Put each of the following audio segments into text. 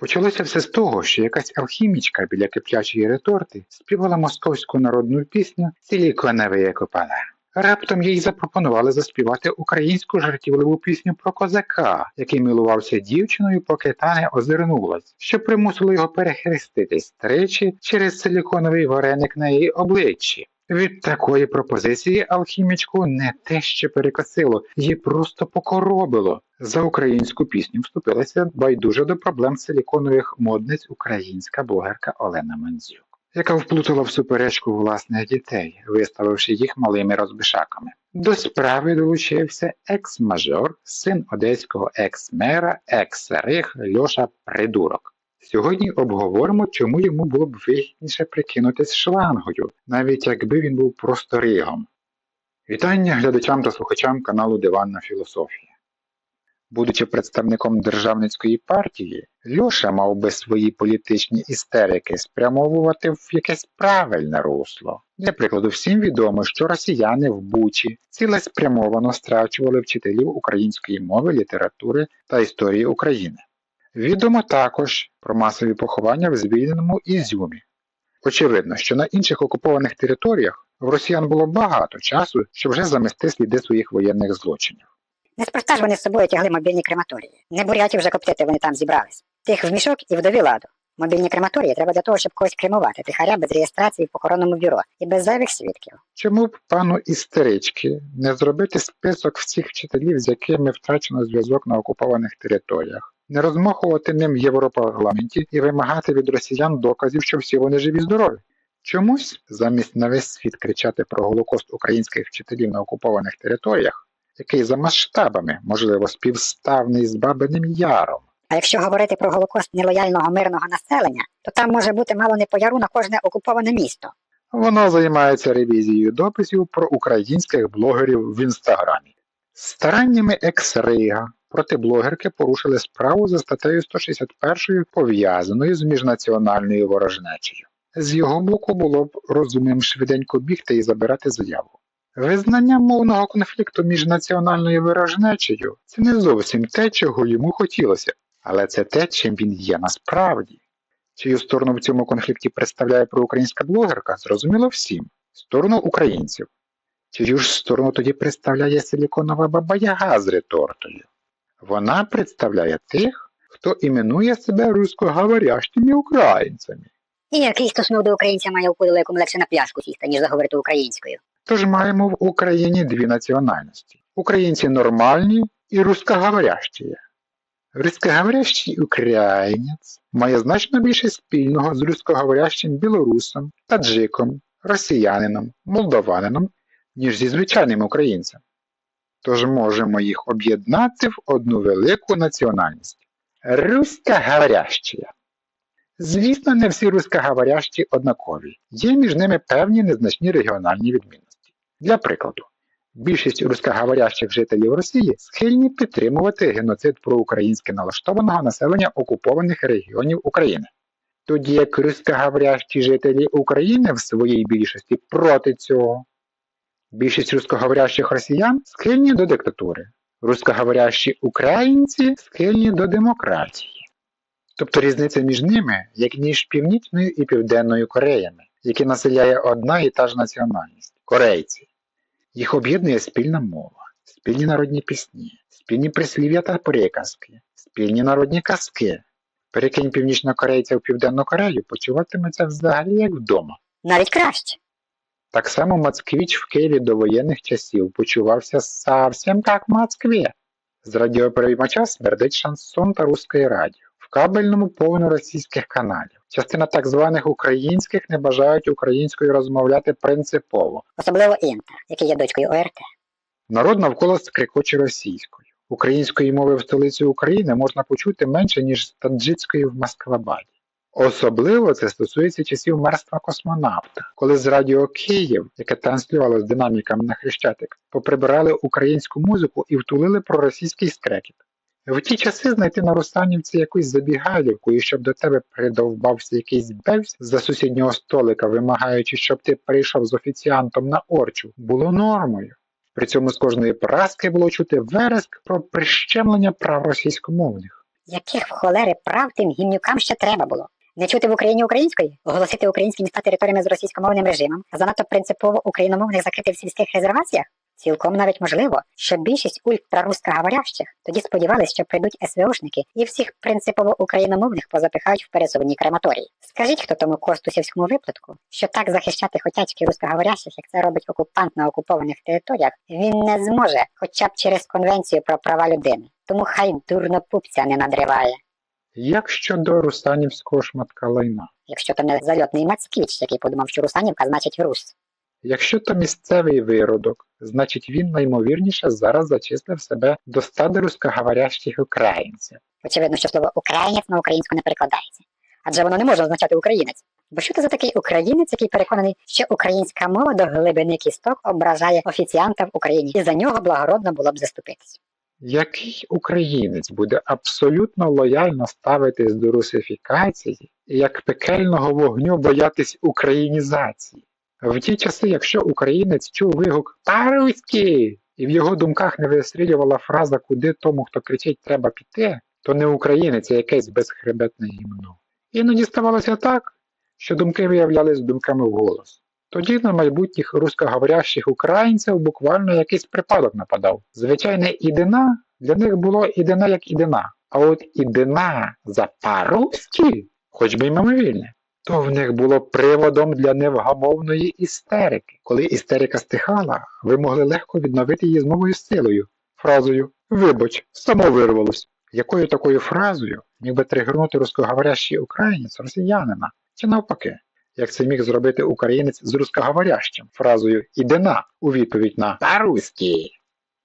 Почалося все з того, що якась алхімічка біля киплячої реторти співала московську народну пісню Силіконове копала. Раптом їй запропонували заспівати українську жартівливу пісню про козака, який милувався дівчиною, поки та не озирнулась, що примусило його перехреститись тричі через силіконовий вареник на її обличчі. Від такої пропозиції алхімічку не те що перекосило, її просто покоробило. За українську пісню вступилася байдуже до проблем силіконових модниць українська блогерка Олена Мандзюк, яка вплутала в суперечку власних дітей, виставивши їх малими розбишаками. До справи долучився екс-мажор, син одеського екс-мера, екс-рих Льоша Придурок. Сьогодні обговоримо, чому йому було б вигідніше прикинутись шлангою, навіть якби він був просто ригом. Вітання глядачам та слухачам каналу Диванна Філософія. Будучи представником державницької партії, Льоша мав би свої політичні істерики спрямовувати в якесь правильне русло. Для прикладу, всім відомо, що росіяни в Бучі цілеспрямовано страчували вчителів української мови, літератури та історії України. Відомо також про масові поховання в звільненому Ізюмі. Очевидно, що на інших окупованих територіях в росіян було багато часу, щоб вже замести сліди своїх воєнних злочинів. Неспроста ж вони з собою тягли мобільні крематорії. Не бурятів вже коптити вони там зібрались. Тих в мішок і вдові ладу. Мобільні крематорії треба для того, щоб когось кремувати, тихаря без реєстрації в похоронному бюро і без зайвих свідків. Чому б пану істерички не зробити список всіх вчителів, з якими втрачено зв'язок на окупованих територіях, не розмахувати ним в Європарламенті і вимагати від росіян доказів, що всі вони живі здорові? Чомусь, замість на весь світ кричати про голокост українських вчителів на окупованих територіях, який за масштабами, можливо, співставний з Бабиним Яром, А якщо говорити про голокост нелояльного мирного населення, то там може бути мало не по яру на кожне окуповане місто. Воно займається ревізією дописів про українських блогерів в інстаграмі. Стараннями екс-рига проти блогерки порушили справу за статтею 161 пов'язаною з міжнаціональною ворожнечею. З його боку було б розумним швиденько бігти і забирати заяву. Визнання мовного конфлікту між національною ворожнечею це не зовсім те, чого йому хотілося, але це те, чим він є насправді. Чию сторону в цьому конфлікті представляє проукраїнська блогерка, зрозуміло всім сторону українців. Чию ж сторону тоді представляє силіконова баба-яга з ретортою? Вона представляє тих, хто іменує себе русскоговорящими українцями. І який стосунок до українця має укудило, якому легше на пляшку сісти, ніж заговорити українською. Тож маємо в Україні дві національності: українці нормальні і русскоговорящі. Русскоговорящий українець має значно більше спільного з русскоговорящим білорусом, таджиком, росіянином, молдованином, ніж зі звичайним українцем. Тож можемо їх об'єднати в одну велику національність русскоговорящі. Звісно, не всі русскоговорящі однакові, є між ними певні незначні регіональні відмінності. Для прикладу, більшість русскоговорящих жителів Росії схильні підтримувати геноцид проукраїнськи налаштованого населення окупованих регіонів України. Тоді як русскоговорящі жителі України в своїй більшості проти цього. Більшість русскоговорящих росіян схильні до диктатури, русскоговорящі українці схильні до демократії. Тобто різниця між ними, як між Північною і Південною Кореями, які населяє одна і та ж національність корейці. Їх об'єднує спільна мова, спільні народні пісні, спільні прислів'я та приказки, спільні народні казки. Перекинь північнокорейця в Південну Корею, почуватиметься взагалі як вдома. Навіть краще. Так само Мацквіч в Києві до воєнних часів почувався совсем як в Москві. З радіопереймача смердить шансон та русське радіо. В кабельному повно російських каналів. Частина так званих українських не бажають українською розмовляти принципово. Особливо Інтер, який є дочкою ОРТ. Народ навколо скрикоче російською. Української мови в столиці України можна почути менше, ніж таджицької в Москвабаді. Особливо це стосується часів мерства космонавта, коли з радіо Київ, яке транслювало з динаміками на Хрещатик, поприбирали українську музику і втулили проросійський скрекіт. В ті часи знайти на Русанівці якусь забігайлівку і щоб до тебе придовбався якийсь бевсь за сусіднього столика, вимагаючи, щоб ти прийшов з офіціантом на орчу, було нормою. При цьому з кожної поразки було чути вереск про прищемлення прав російськомовних. Яких в холери прав тим гімнюкам ще треба було? Не чути в Україні української, оголосити українські міста територіями з російськомовним режимом, а занадто принципово україномовних закрити в сільських резерваціях? Цілком навіть можливо, що більшість ультрарускоговорящих тоді сподівались, що прийдуть СВОшники і всіх принципово україномовних позапихають в пересувні крематорії. Скажіть, хто тому костусівському виплатку, що так захищати хотячки рускоговорящих, як це робить окупант на окупованих територіях, він не зможе, хоча б через конвенцію про права людини. Тому хай дурнопупця не надриває. Як щодо русанівського шматка лайна? Якщо то не зальотний Мацкевич, який подумав, що Русанівка значить Рус. Якщо то місцевий виродок, значить він наймовірніше зараз зачислив себе до стади рускоговорящих українців. Очевидно, що слово українець на українську не перекладається. Адже воно не може означати українець. Бо що це за такий українець, який переконаний, що українська мова до глибини кісток ображає офіціанта в Україні, і за нього благородно було б заступитись. Який українець буде абсолютно лояльно ставитись до русифікації і як пекельного вогню боятись українізації? В ті часи, якщо українець чув вигук «По-руськи!» і в його думках не вистрілювала фраза «Куди тому, хто кричить, треба піти, то не українець, а якесь безхребетне гімно. Іноді ставалося так, що думки виявлялись думками вголос. Тоді на майбутніх рускоговорящих українців буквально якийсь припадок нападав. Звичайне ідина для них було ідина як ідина. А от ідина за по-руськи, хоч би й мимовільне, то в них було приводом для невгамовної істерики. Коли істерика стихала, ви могли легко відновити її з новою силою, фразою Вибач, само вирвалось. Якою такою фразою міг би тригернути рускоговорящий українець росіянина? Чи навпаки? Як це міг зробити українець з рускоговорящим фразою «Ідена» у відповідь на «По-руськи».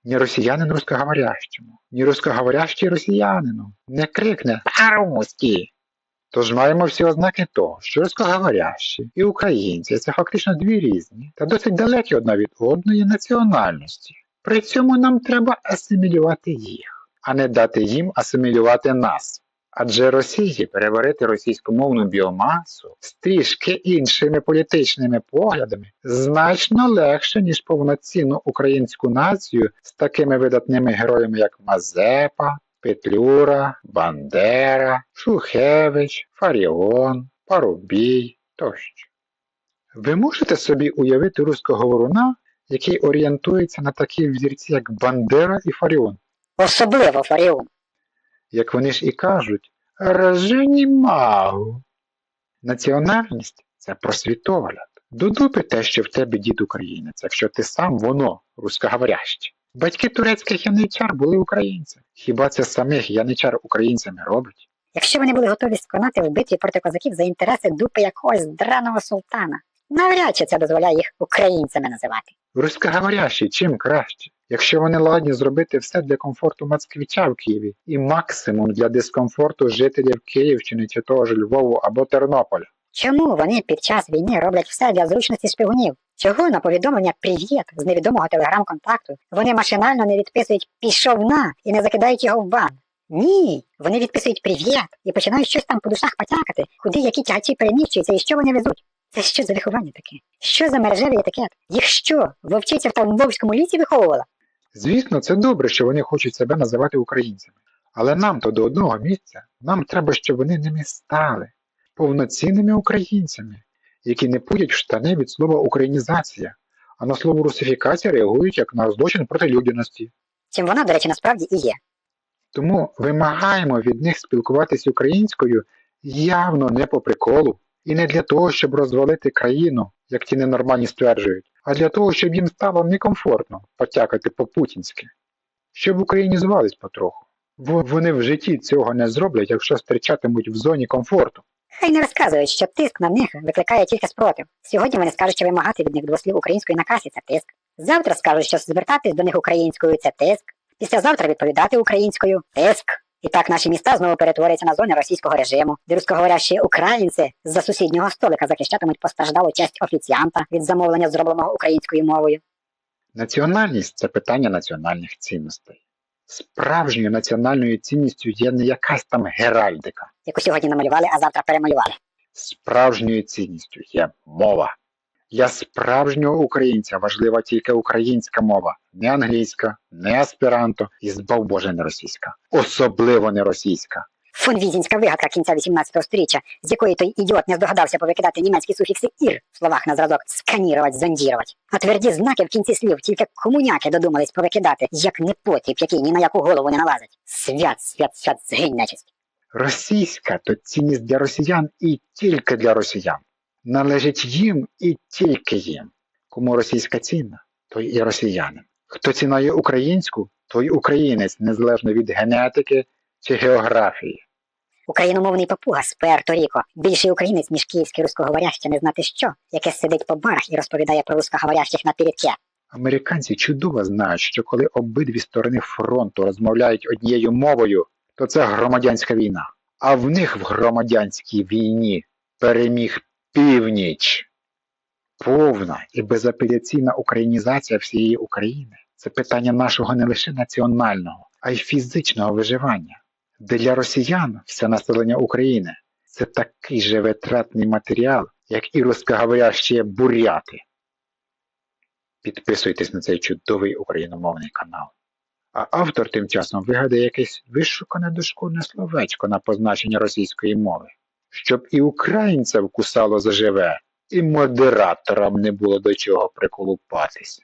Ні росіянин рускоговорящому, ні рускоговорящий росіянину не крикне «По-руськи». Тож маємо всі ознаки того, що рускоговорящі і українці це фактично дві різні та досить далекі одна від одної національності. При цьому нам треба асимілювати їх, а не дати їм асимілювати нас. Адже Росії переварити російськомовну біомасу з трішки іншими політичними поглядами значно легше, ніж повноцінну українську націю з такими видатними героями, як Мазепа, Петлюра, Бандера, Шухевич, Фаріон, Парубій тощо. Ви можете собі уявити руського руськоговоруна, який орієнтується на такі взірці, як Бандера і Фаріон? Особливо Фаріон. Як вони ж і кажуть, «Роженімау». Національність це про світогляд. До дупи те, що в тебе дід українець, якщо ти сам воно рускоговоряще. Батьки турецьких яничар були українцями. Хіба це самих яничар українцями робить? Якщо вони були готові сконати в битві проти козаків за інтереси дупи якогось драного султана, навряд чи це дозволяє їх українцями називати. Рускоговорящі чим краще, якщо вони ладні зробити все для комфорту Мацквіча в Києві і максимум для дискомфорту жителів Київщини чи того ж Львову або Тернополя. Чому вони під час війни роблять все для зручності шпигунів? Чого на повідомлення «Привіт» з невідомого телеграм-контакту вони машинально не відписують «пішов на» і не закидають його в бан? Ні, вони відписують «Привіт» і починають щось там по душах потякати, куди які тягачі переміщуються і що вони везуть. Це що за виховання таке? Що за мережевий етикет? Їх що, вовчиця в Тамбовському лісі виховувала? Звісно, це добре, що вони хочуть себе називати українцями. Але нам то до одного місця, нам треба, щоб вони ними стали повноцінними українцями, які не пудять в штани від слова українізація, а на слово русифікація реагують як на злочин проти людяності. Чим вона, до речі, насправді і є. Тому вимагаємо від них спілкуватись українською явно не по приколу, і не для того, щоб розвалити країну, як ті ненормальні стверджують, а для того, щоб їм стало некомфортно потякати по-путінськи, щоб українізувались потроху. Вони в житті цього не зроблять, якщо зустрічатимуть в зоні комфорту. Хай не розказують, що тиск на них викликає тільки спротив. Сьогодні вони скажуть, що вимагати від них двох слів української на касі це тиск. Завтра скажуть, що звертатись до них українською це тиск. Післязавтра відповідати українською тиск. І так наші міста знову перетворяться на зони російського режиму, де рускоговорящі українці з-за сусіднього столика захищатимуть постраждалу честь офіціанта від замовлення, зробленого українською мовою. Національність це питання національних цінностей. Справжньою національною цінністю є не якась там геральдика. яку сьогодні намалювали, а завтра перемалювали. Справжньою цінністю є мова. Для справжнього українця важлива тільки українська мова, не англійська, не аспіранто і збав Боже не російська. Особливо не російська. Фонвізінська вигадка кінця 18 століття, з якої той ідіот не здогадався повикидати німецькі суфікси ір в словах на зразок сканірувати, зондірувати. А тверді знаки в кінці слів тільки комуняки додумались повикидати, як непотріб, який ні на яку голову не налазить. Свят, свят, свят, згинь нечисть. Російська то цінність для росіян і тільки для росіян. Належить їм і тільки їм. Кому російська цінна, той і росіянин. Хто цінує українську, той українець, незалежно від генетики чи географії. Україномовний папуга з Пуерто-Ріко, більший українець, ніж київський рускоговоряще не знати що, яке сидить по барах і розповідає про рускоговорящих на передке. Американці чудово знають, що коли обидві сторони фронту розмовляють однією мовою, то це громадянська війна. А в них в громадянській війні переміг північ. Повна і безапеляційна українізація всієї України це питання нашого не лише національного, а й фізичного виживання. Для росіян все населення України це такий же витратний матеріал, як і рускоговорящі буряти. Підписуйтесь на цей чудовий україномовний канал. А автор тим часом вигадає якесь вишукане дошкільне словечко на позначення російської мови, щоб і українця вкусало заживе, і модераторам не було до чого приколупатись.